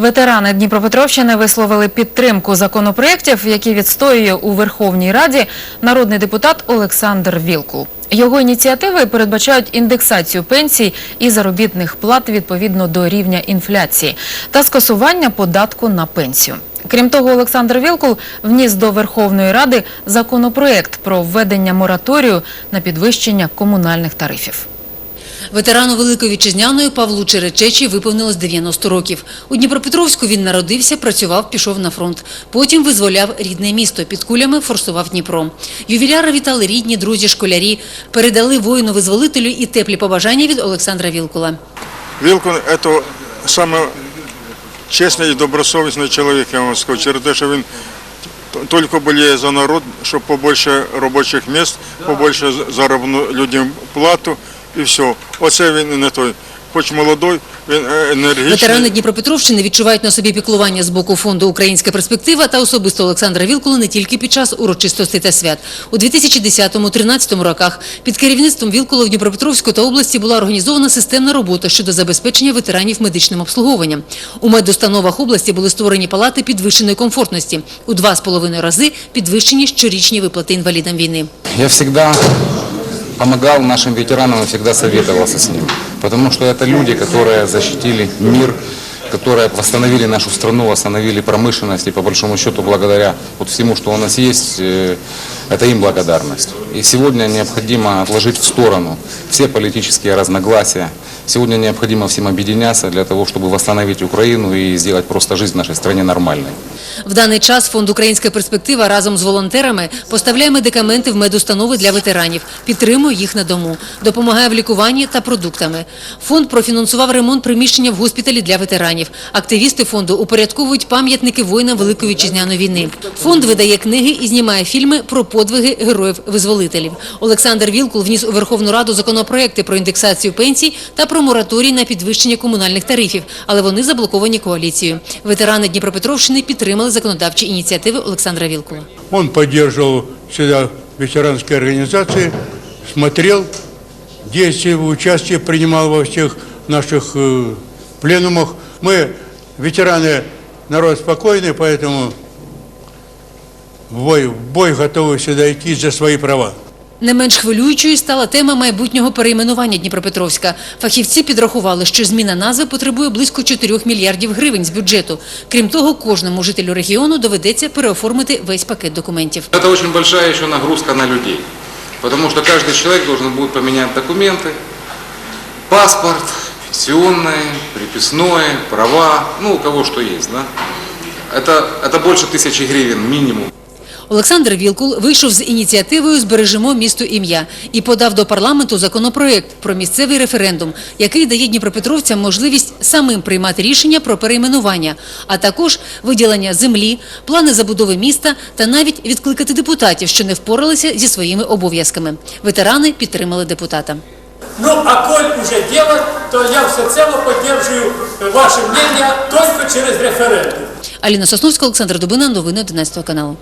Ветерани Дніпропетровщини висловили підтримку законопроєктів, які відстоює у Верховній Раді народний депутат Олександр Вілкул. Його ініціативи передбачають індексацію пенсій і заробітних плат відповідно до рівня інфляції та скасування податку на пенсію. Крім того, Олександр Вілкул вніс до Верховної Ради законопроєкт про введення мораторію на підвищення комунальних тарифів. Ветерану Великої Вітчизняної Павлу Черечечі виповнилось 90 років. У Дніпропетровську він народився, працював, пішов на фронт. Потім визволяв рідне місто. Під кулями форсував Дніпро. Ювіляра вітали рідні, друзі, школярі. Передали воїну-визволителю і теплі побажання від Олександра Вілкула. Вілкун – це саме чесний і добросовісний чоловік, я вам скажу, через те, що він тільки боліє за народ, щоб побільше робочих місць, побільше заробну людям плату і все. Оце він не той. Хоч молодой, він е, енергічний. Ветерани Дніпропетровщини відчувають на собі піклування з боку фонду Українська перспектива та особисто Олександра Вілкула не тільки під час урочистостей та свят. У 2010-2013 роках під керівництвом Вілкула в Дніпропетровську та області була організована системна робота щодо забезпечення ветеранів медичним обслуговуванням. У медустановах області були створені палати підвищеної комфортності. У два з половиною рази підвищені щорічні виплати інвалідам війни. Я всегда помогал нашим ветеранам и всегда советовался с ними. Потому что это люди, которые защитили мир, которые восстановили нашу страну, восстановили промышленность. И по большому счету, благодаря вот всему, что у нас есть, э, это им благодарность. И сегодня необходимо отложить в сторону все политические разногласия. Сегодня необходимо всем объединяться для того, чтобы восстановить Украину и сделать просто жизнь в нашей стране нормальной. В даний час фонд Українська перспектива разом з волонтерами поставляє медикаменти в медустанови для ветеранів, підтримує їх на дому, допомагає в лікуванні та продуктами. Фонд профінансував ремонт приміщення в госпіталі для ветеранів. Активісти фонду упорядковують пам'ятники воїнам Великої вітчизняної війни. Фонд видає книги і знімає фільми про подвиги героїв-визволителів. Олександр Вілкул вніс у Верховну Раду законопроекти про індексацію пенсій та про мораторій на підвищення комунальних тарифів, але вони заблоковані коаліцією. Ветерани Дніпропетровщини підтримали законодавчі ініціативи Олександра Вілкула. Он поддерживал всегда ветеранские организации, смотрел действия, участие принимал во всех наших э, пленумах. Мы, ветераны, народ спокойный, поэтому в бой, в бой готовы всегда идти за свои права. Не менш хвилюючою стала тема майбутнього перейменування Дніпропетровська. Фахівці підрахували, що зміна назви потребує близько 4 мільярдів гривень з бюджету. Крім того, кожному жителю регіону доведеться переоформити весь пакет документів. Это очень большая еще нагрузка на людей, потому что каждый человек должен будет поменять документы, паспорт, пенсионное, приписное, права, ну у кого что есть, да. Это, это больше тысячи гривен минимум. Олександр Вілкул вийшов з ініціативою «Збережемо місту ім'я» і подав до парламенту законопроект про місцевий референдум, який дає дніпропетровцям можливість самим приймати рішення про перейменування, а також виділення землі, плани забудови міста та навіть відкликати депутатів, що не впоралися зі своїми обов'язками. Ветерани підтримали депутата. Ну, а коль уже делать, то я всецело поддерживаю ваше мнение только через референдум. Аліна Сосновська, Олександр Дубина, новини 11 каналу.